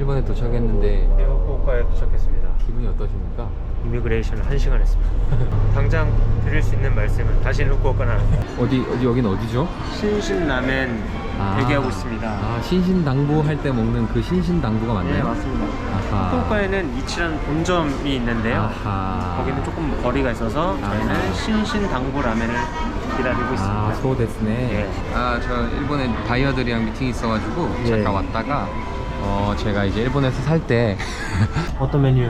일본에 도착했는데 후쿠오카에 도착했습니다. 기분이 어떠십니까? 이미그레이션을 1시간 했습니다. 당장 드릴 수 있는 말씀은 다시는 후쿠오카는 안 합니다. 어디 어디 여기는 어디죠? 신신라멘 아. 대기하고 있습니다. 아 신신당부 할 때 먹는 그 신신당부가 맞나요? 네 맞습니다. 아하. 후쿠오카에는 이치란 본점이 있는데요. 아하. 거기는 조금 거리가 있어서 저희는 아하. 신신당부 라멘을 기다리고 있습니다. 아, 소 데스네. 예. 아, 저 일본에 바이어들이랑 미팅이 있어가지고 예. 잠깐 왔다가 어 제가 이제 일본에서 살 때 어떤 메뉴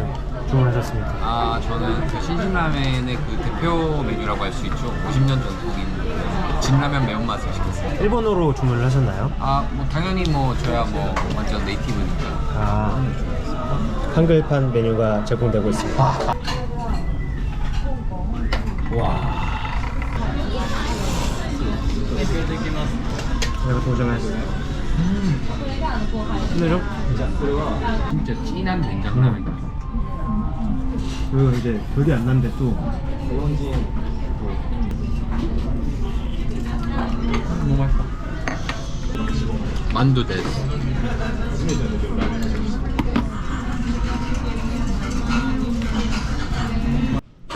주문하셨습니까? 아, 저는 그 신신라면의 그 대표 메뉴라고 할 수 있죠. 50년 전통인 그 진라면 매운맛을 시켰어요. 일본어로 주문을 하셨나요? 아, 뭐 당연히 뭐 저야 뭐 완전 네이티브니까. 아 한글판 메뉴가 제공되고 있습니다. 오늘은 진짜 진한 냉장라면 같아. 그리고 이제 별이 안 났는데 또 너무 맛있다. 만두 데스.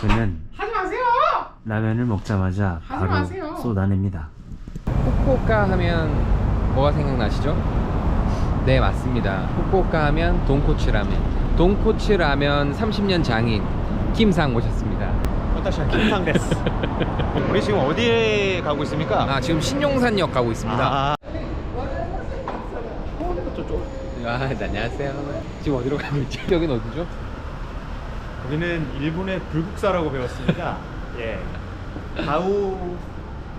그는 라면을 먹자마자 바로 쏟아냅니다. 후쿠오카 하면 뭐가 생각나시죠? 네 맞습니다 후쿠오카 하면 돈코츠 라면 돈코츠 라면 30년 장인 김상 모셨습니다 어떠셔? 김상 데스. 우리 지금 어디에 가고 있습니까? 아 지금 신용산역 가고 있습니다 아, 아, 네, 안녕하세요 지금 어디로 가고 있죠? 여긴 어디죠? 우리는 일본의 불국사라고 배웠습니다. 예. 다우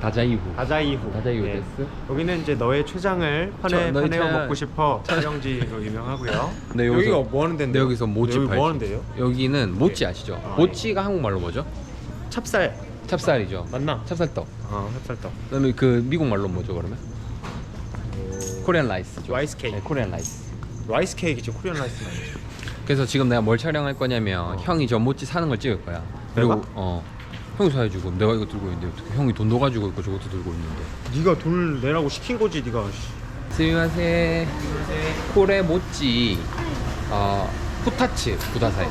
다자이후 다자이후. 다자이후 예. 데스 여기는 이제 너의 췌장을 저, 너의 편에어 차- 먹고 싶어 촬영지로 유명하고요. 네, 여기서- 여기가 뭐 하는 데인데요? 네, 여기서 모찌 여기 팔죠 뭐 하는 데요? 여기는 모찌 아시죠? 아, 모찌가 한국말로 뭐죠? 찹쌀 찹쌀이죠 맞나? 찹쌀떡 어, 찹쌀떡. 그다음에 그 미국 말로 뭐죠 그러면? 코리안 라이스죠 라이스 케이크. 네, 코리안 라이스 라이스 케이크죠. 코리안 라이스는 아니죠. 그래서 지금 내가 뭘 촬영할 거냐면 형이 저 모찌 사는 걸 찍을 거야. 그리고 내가? 어 형이 사야지고 내가 이거 들고 있는데 어떻게 형이 돈도 가지고 있고 저것도 들고 있는데. 네가 돈을 내라고 시킨 거지, 네가. 스미마세 코레 모찌 어 후타츠 부다사이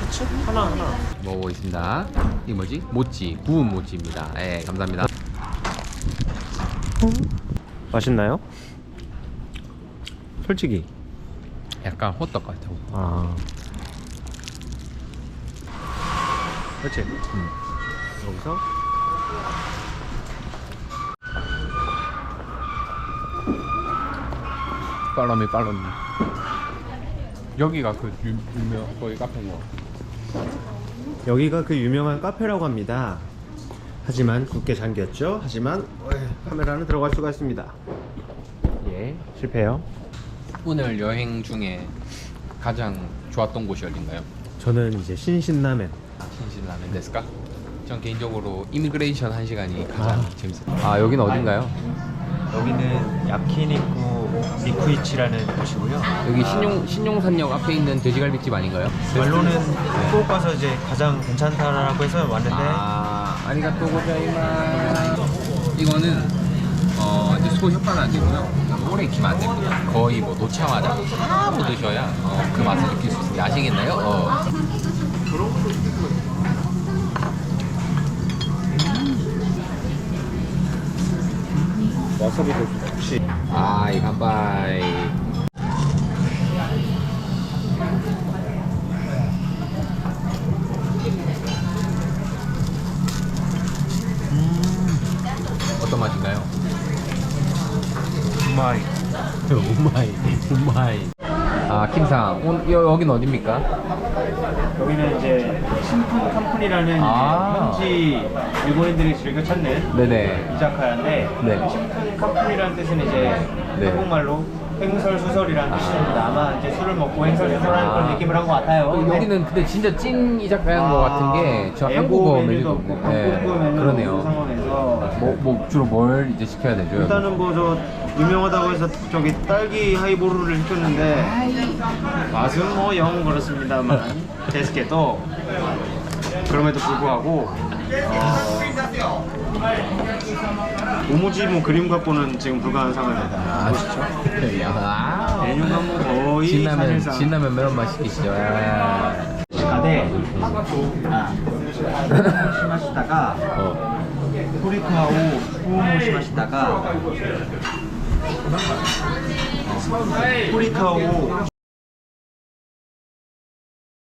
터치? 하나 하나. 먹어보겠습니다. 이 뭐지? 모찌 구운 모찌입니다. 예 감사합니다. 맛있나요? 솔직히. 약간 호떡 같아. 아. 그렇지. 음. 여기서 빨라미 빨라미. 여기가 그 유, 유명 거기 카페인 거. 여기가 그 유명한 카페라고 합니다. 하지만 굳게 잠겼죠. 하지만 카메라는 들어갈 수가 있습니다. 예. 실패요. 오늘 여행 중에 가장 좋았던 곳이 어딘가요? 저는 이제 신신라멘. 신신라면 데스까? 전 개인적으로 이미그레이션 한 시간이 가장 재밌었어요. 아 여기는 어딘가요? 여기는 야키니쿠 미쿠이치라는 곳이고요. 여기 신용 신용산역 앞에 있는 돼지갈비집 아닌가요? 말로는 후쿠오카서 이제 가장 괜찮다라고 해서 왔는데 아 아리가또 고자이마스. 이거는 어 이제 소 혓바닥이고요. 오래 익히면 안 됩니다. 거의 뭐 놓자마자 하고 드셔야 어, 그 맛을 느낄 수 있습니다. 아시겠나요? 어. 와사비도 혹시 아이 간바이. 어떤 맛인가요? 우마이 오마이 오마이 아 김상 오, 여, 여긴 어딥니까? 여기는 이제 신품 컴퍼니라는 아. 현지 일본인들이 즐겨 찾는 네네 이자카야인데 네. 신품 컴퍼니라는 뜻은 이제 네. 한국말로 횡설수설이라는 뜻인데 아마 이제 술을 먹고 횡설수설하는 아. 그런 느낌을 한 것 같아요. 그 여기는 근데 진짜 찐 이자카야인 것 같은 게 저 애고 한국어 메뉴도 메뉴도 없고 예, 한국어 메뉴도 그러네요 없는 상황에서 뭐, 뭐 주로 뭘 이제 시켜야 되죠? 일단은 뭐 저 유명하다고 해서 저기 딸기 하이보루를 시켰는데 맛은 뭐 영 그렇습니다만 데스케도 그럼에도 불구하고 어, 오무지 뭐 그림 갖고는 지금 불가한 상황입니다. 아, 보시죠. 네. 야. 메뉴가 뭐 거의 진라면 사실상 진라면 메론 맛 시키시죠. 아. 가데 음. 아, 어. 스테이크하고 후모시 마시다가 어, 후리카오